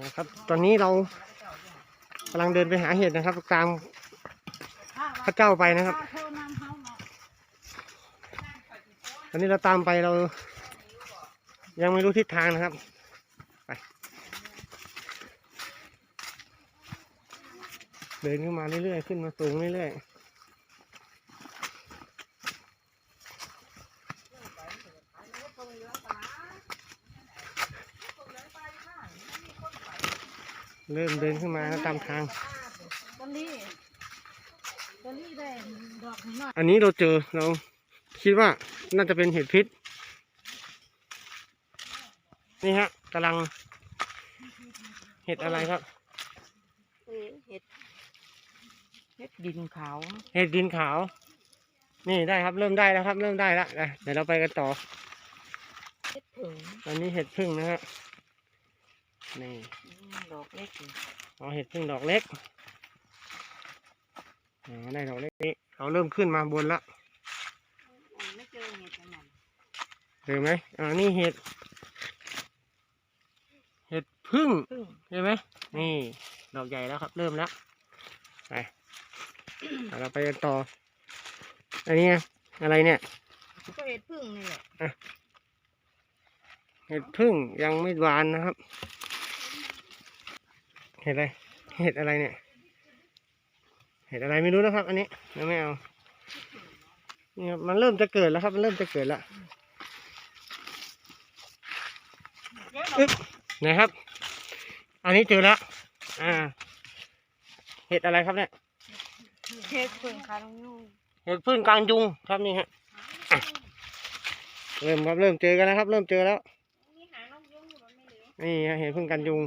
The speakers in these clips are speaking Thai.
นะครับ ตอนนี้เรากำลังเดินไปหาเห็ดนะครับ ตามพระเจ้าไปนะครับ ตอนนี้เราตามไปเรา ยังไม่รู้ทิศทางนะครับไปเดินขึ้นมาเรื่อยๆขึ้นมาสูงเรื่อยๆ เริ่มเดินขึ้นมาแล้วตามทางตอนนี้ตอนนี้ได้ดอกหน่อยอันนี้เราเจอเราคิดว่าน่าจะเป็นเห็ดพิษ นี่ฮะกำลัง เห็ดอะไรครับ เออเห็ดเห็ดดินขาว เห็ดดินขาว นี่ได้ครับ เริ่มได้แล้วครับ เริ่มได้แล้วนะเดี๋ยวเราไปกันต่อ เห็ดผึ่งอันนี้เห็ดพึ่งนะฮะ นี่ดอกเล็กอยู่อ๋อเห็ดพึ่งดอกเล็กอ๋อได้ดอกเล็กนี้เราเริ่มขึ้นมาบนละไม่เจอเห็ดอันนั้นเห็นไหมอ่านี่เห็ด เห็ดพึ่งพึ่งเห็นไหมนี่ดอกใหญ่แล้วครับ เริ่มแล้วไปเอาเราไปกันต่อ อันนี้อะไรเนี่ยก็เห็ดพึ่งนี่แหละเห็ดพึ่งยังไม่บานนะครับ เห็ดอะไร เห็ดอะไรเนี่ย เห็ดอะไรไม่รู้นะครับ อันนี้เราไม่เอานี่ครับมันเริ่มจะเกิดแล้วครับ มันเริ่มจะเกิดแล้วอึ๊บไหนครับ อันนี้เจอแล้ว อ่า เห็ดอะไรครับเนี่ย เห็ดพึ่งคาลงยูเห็ดพึ่งกลางยุงครับนี่ฮะอะเริ่มครับเริ่มเจอกันแล้วครับ เริ่มเจอแล้ว นี่หางนกยุงอยู่มันไม่เหลือนี่ฮะเห็ดพึ่งกันยุง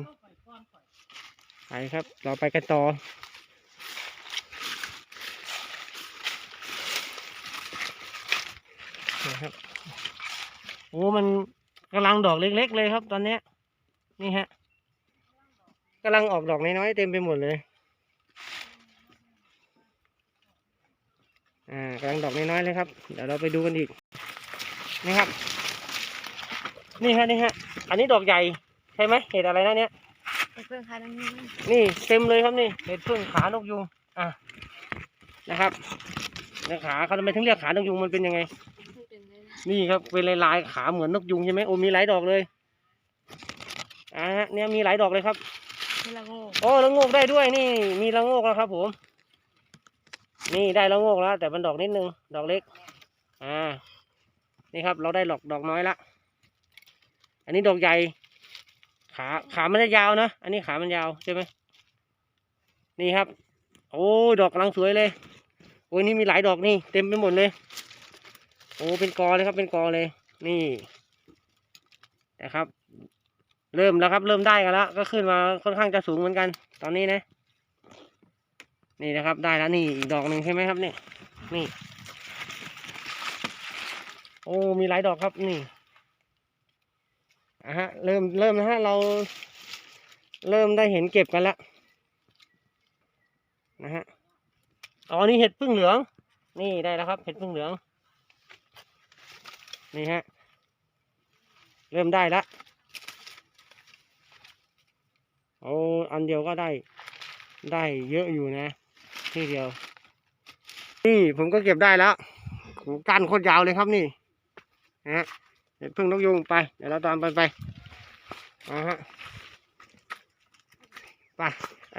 ไปครับ เราไปกันต่อ นะครับ โอ้ มันกำลังดอกเล็ก ๆ เลยครับ ตอนเนี้ยนี่ฮะกำลังออกดอกน้อยๆเต็มไปหมดเลย อ่ากำลังดอกน้อยๆเลยครับ เดี๋ยวเราไปดูกันอีก นี่ครับ นี่ฮะ นี่ฮะ อันนี้ดอกใหญ่ ใช่ไหมเห็ดอะไรนะเนี่ย เห็ดพึ่งคาลงยูนี่เต็มเลยครับนี่เห็ดพึ่งขานกยุงอะนะครับแล้วขาเขาทำไมถึงเรียกขานกยุงมันเป็นยังไง นี่ครับเป็นลายลายๆขาเหมือนนกยุงใช่ไหมโอ้มีหลายดอกเลยอ่าฮะเนี่ยมีหลายดอกเลยครับนี่ละโง่โอ้ละโงกได้ด้วยนี่ มีละโงกแล้วครับ ผม นี่ได้ละโงกแล้ว แต่มันดอกนิดนึงดอกเล็ก อ่า นี่ครับ เราได้ดอกดอกน้อยละอันนี้ดอกใหญ่ ขาขามันจะยาวนะอันนี้ขามันยาวใช่ไหมนี่ครับ โอ้ดอกกำลังสวยเลยโอ้ยนี่มีหลายดอกนี่เต็มไปหมดเลย โอ้เป็นกอเลยครับเป็นกอเลย นี่นะครับ เริ่มแล้วครับ เริ่มได้กันแล้วก็ขึ้นมาค่อนข้างจะสูงเหมือนกัน ตอนนี้นะ นี่นะครับได้แล้วนี่อีกดอกหนึ่งใช่ไหมครับนี่นี่ โอ้มีหลายดอกครับนี่ อะฮะเริ่มเริ่มนะฮะเราเริ่มได้เห็นเก็บกันแล้วนะฮะอ๋อนี่เห็ดพึ่งเหลือง นี่ได้แล้วครับ เห็ดพึ่งเหลือง นี่ฮะ เริ่มได้แล้วโอ้อันเดียวก็ได้ ได้เยอะอยู่นะ ที่เดียว นี่ผมก็เก็บได้แล้วก้านโคตรยาวเลยครับนี่นะฮะ เห็ดพึ่งนกยุงไป เดี๋ยวเราตามไปไปอ่าฮะไปไอ